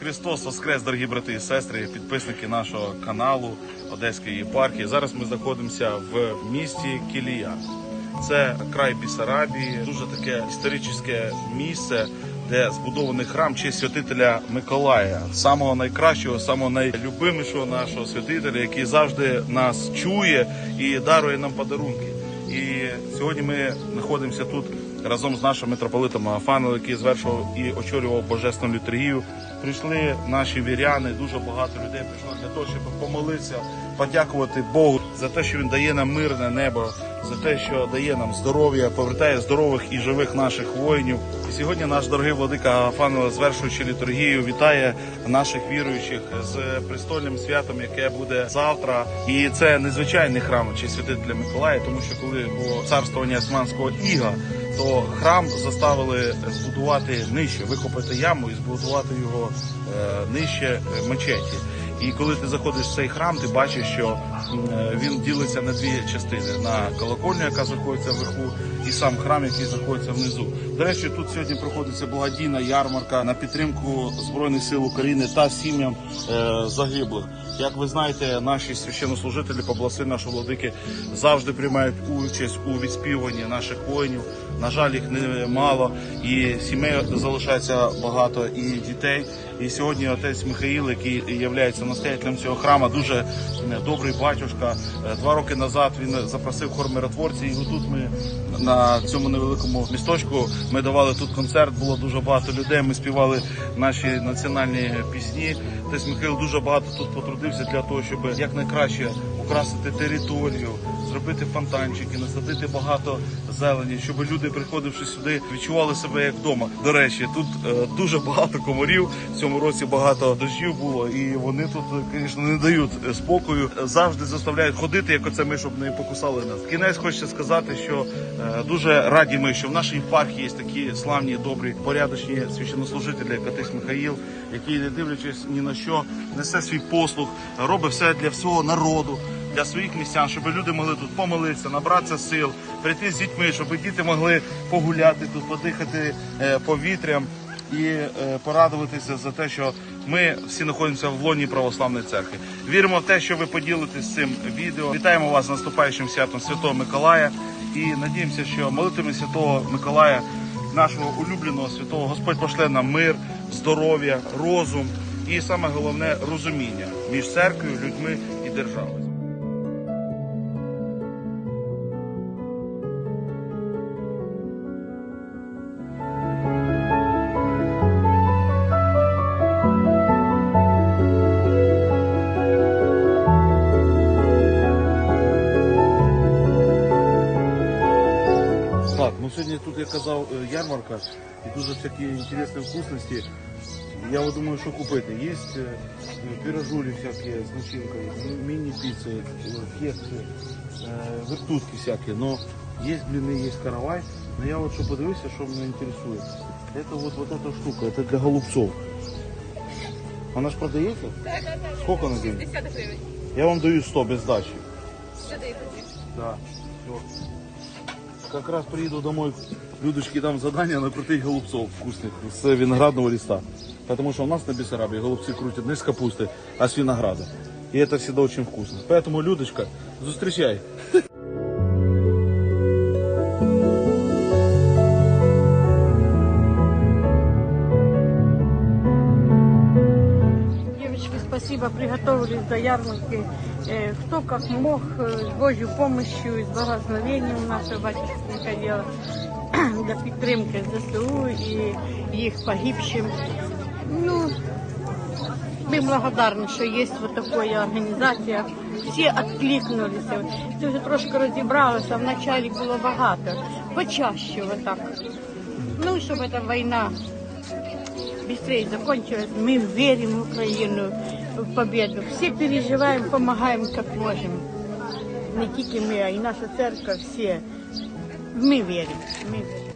Христос Воскрес, дорогі брати і сестри, підписники нашого каналу Одеської єпархії. Зараз ми знаходимося в місті Кілія. Це край Бісарабії, дуже таке історичне місце, де збудований храм честь святителя Миколая, самого найкращого, самого найлюбимішого нашого святителя, який завжди нас чує і дарує нам подарунки. І сьогодні ми знаходимося тут разом з нашим митрополитом Агафаном, який звершував і очолював божественну літургію. Прийшли наші віряни, дуже багато людей прийшло для того, щоб помолитися, подякувати Богу за те, що він дає нам мирне небо, за те, що дає нам здоров'я, повертає здорових і живих наших воїнів. І сьогодні наш дорогий владика Агафан, звершуючи літургію, вітає наших віруючих з престольним святом, яке буде завтра. І це незвичайний храм чи святителя Миколая, тому що коли було царствування османського іга, то храм заставили збудувати нижче, викопати яму і збудувати його е, нижче мечеті. І коли ти заходиш в цей храм, ти бачиш, що він ділиться на дві частини: на колокольню, яка знаходиться вверху, і сам храм, який знаходиться внизу. До речі, тут сьогодні проходиться благодійна ярмарка на підтримку збройних сил України та сім'ям е, загиблих. Як ви знаєте, наші священнослужителі побласи нашого владики завжди приймають участь у відспівуванні наших воїнів. На жаль, їх немало, і сімей залишається багато, і дітей. І сьогодні отець Михаїл, який є настоятелем цього храму, дуже е, добрий батюшка. Е, Два роки назад він запросив хор миротворців. І тут ми на цьому невеликому місточку ми давали тут концерт. Було дуже багато людей. Ми співали наші національні пісні. Тесь Михайло дуже багато тут потрудився для того, щоб якнайкраще украсити територію, зробити фонтанчики, насадити багато зелені, щоб люди, приходивши сюди, відчували себе як вдома. До речі, тут е, дуже багато комарів. В цьому році багато дощів було, і вони тут, звісно, не дають е, спокою. Завжди заставляють ходити, як оце ми, щоб не покусали нас. Кінець хочеться сказати, що е, дуже раді ми, що в нашій єпархії є такі славні, добрі, порядочні священнослужителі, отець Михаїл, який, не дивлячись ні на що, несе свій послуг, робить все для всього народу для своїх містян, щоб люди могли тут помолитися, набратися сил, прийти з дітьми, щоб діти могли погуляти тут, подихати е, повітрям і е, порадуватися за те, що ми всі знаходимося в лоні православної церкви. Віримо в те, що ви поділитесь цим відео. Вітаємо вас з наступаючим святом Святого Миколая і надіємося, що молитвами Святого Миколая, нашого улюбленого святого, Господь пошле нам мир, здоров'я, розум і саме головне розуміння між церквою, людьми і державою. сьогодні тут я казав е, ярмарка і дуже всякі інтересні вкусності. Я от думаю, що купити. Є е, піражулі всякі з начинкою, міні-піци, е, кекси, е, вертутки всякі. Но є бліни, є каравай. Но я от що подивився, що мене інтересує. Это вот, вот эта штука, это для голубцов. Она ж продається? Так, так, так. Сколько на день? 60 гривень. Я вам даю 100 без здачі. Сюди. Да. Все. Как раз приеду домой, Людочки дам задание накрутить голубцов вкусных с виноградного листа. Потому что у нас на Бессарабии голубцы крутят не с капусты, а с винограда. И это всегда очень вкусно. Поэтому, Людочка, зустрічай. спасибо, приготовились до ярмарки. Э, кто как мог, э, с Божьей помощью, с благословением нашего батюшки Михаила для підтримки ЗСУ і їх погибшим. Ну, ми благодарні, що є вот така організація. Всі відкликнулися. Це вже трошки розібралося, вначалі було багато. Почаще отак. Ну, щоб ця війна быстрее закончилась. Мы верим в Украину, В победу. Все переживаем, помогаем как можем. Не тільки ми, а і наша церковь, все. Мы верим. Мы верим.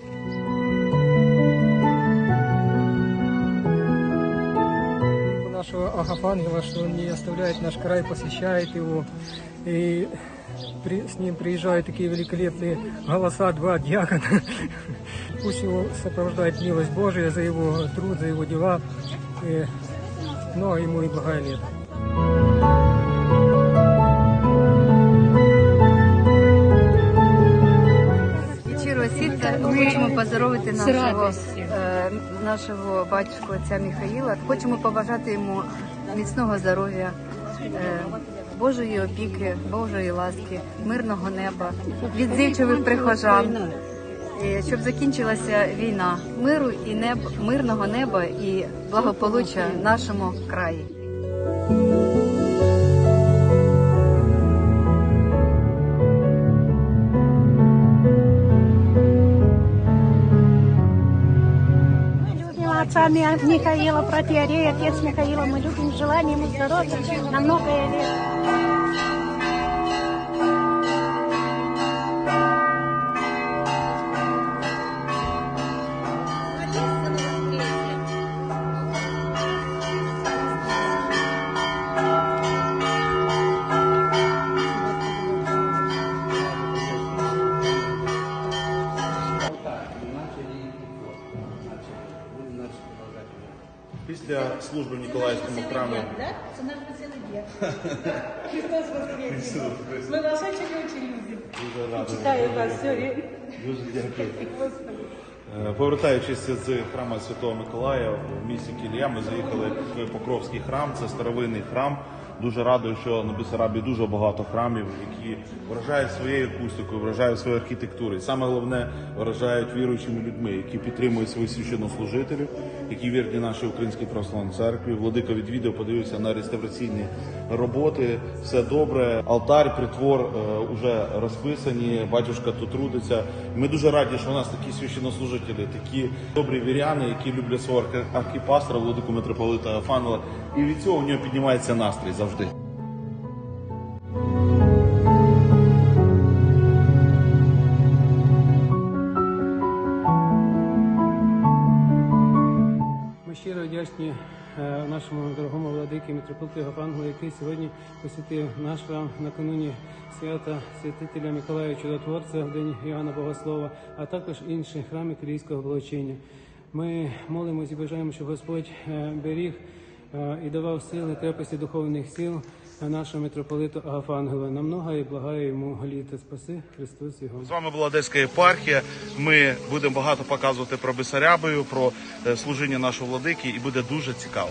нашего Агафангела, что он не оставляет наш край, посещает его. И при- с ним приезжают такие великолепные голоса, два диакона. Пусть его сопровождает милость Божия за его труд, за его дела. И много ему и благая лето. Щирого хочемо поздоровити нашого, е, нашого батюшку отця Михаїла. Хочемо побажати йому міцного здоров'я, е, Божої опіки, Божої ласки, мирного неба, відзивчивих прихожан. І Щоб закінчилася війна, миру і неб, мирного неба і благополуччя нашому краї. Отца Ми- Михаила, протеерея, отец Михаила. Мы любим, желаем ему здоровья на многое лет. Після служби в Ніколаївському храмі Мы вас воскресе. Ми вас дуже любимо. Читаю вас все время. Дуже дякую. Е, Повертаючись з храму Святого Миколая в місті Кілія, ми заїхали в Покровський храм. Це старовинний храм. Дуже радий, що на Бесарабі дуже багато храмів, які вражають своєю акустикою, вражають своєю архітектурою. Саме головне вражають віруючими людьми, які підтримують своїх священнослужителів, які вірні нашій українській православній церкві. Владика відвідав, подивився на реставраційні роботи. Все добре. Алтар, притвор е, уже розписані. Батюшка тут трудиться. Ми дуже раді, що у нас такі священнослужителі, такі добрі віряни, які люблять свого архі- архіпастора, владику митрополита Афанова. І від цього у нього піднімається настрій завжди. Ми щиро вдячні е, нашому дорогому владикі митрополиту Гафангу, який сьогодні посвятив наш храм накануні свята святителя Миколая Чудотворця в день Івана Богослова, а також інші храми Київського благочиння. Ми молимось і бажаємо, щоб Господь е, беріг е, і давав сили, крепості духовних сил нашому митрополиту митрополита На намного і благає йому літа. Спаси Христос його. З вами була Одеська єпархія. Ми будемо багато показувати про Бесарябою, про е, служіння нашого владики, і буде дуже цікаво.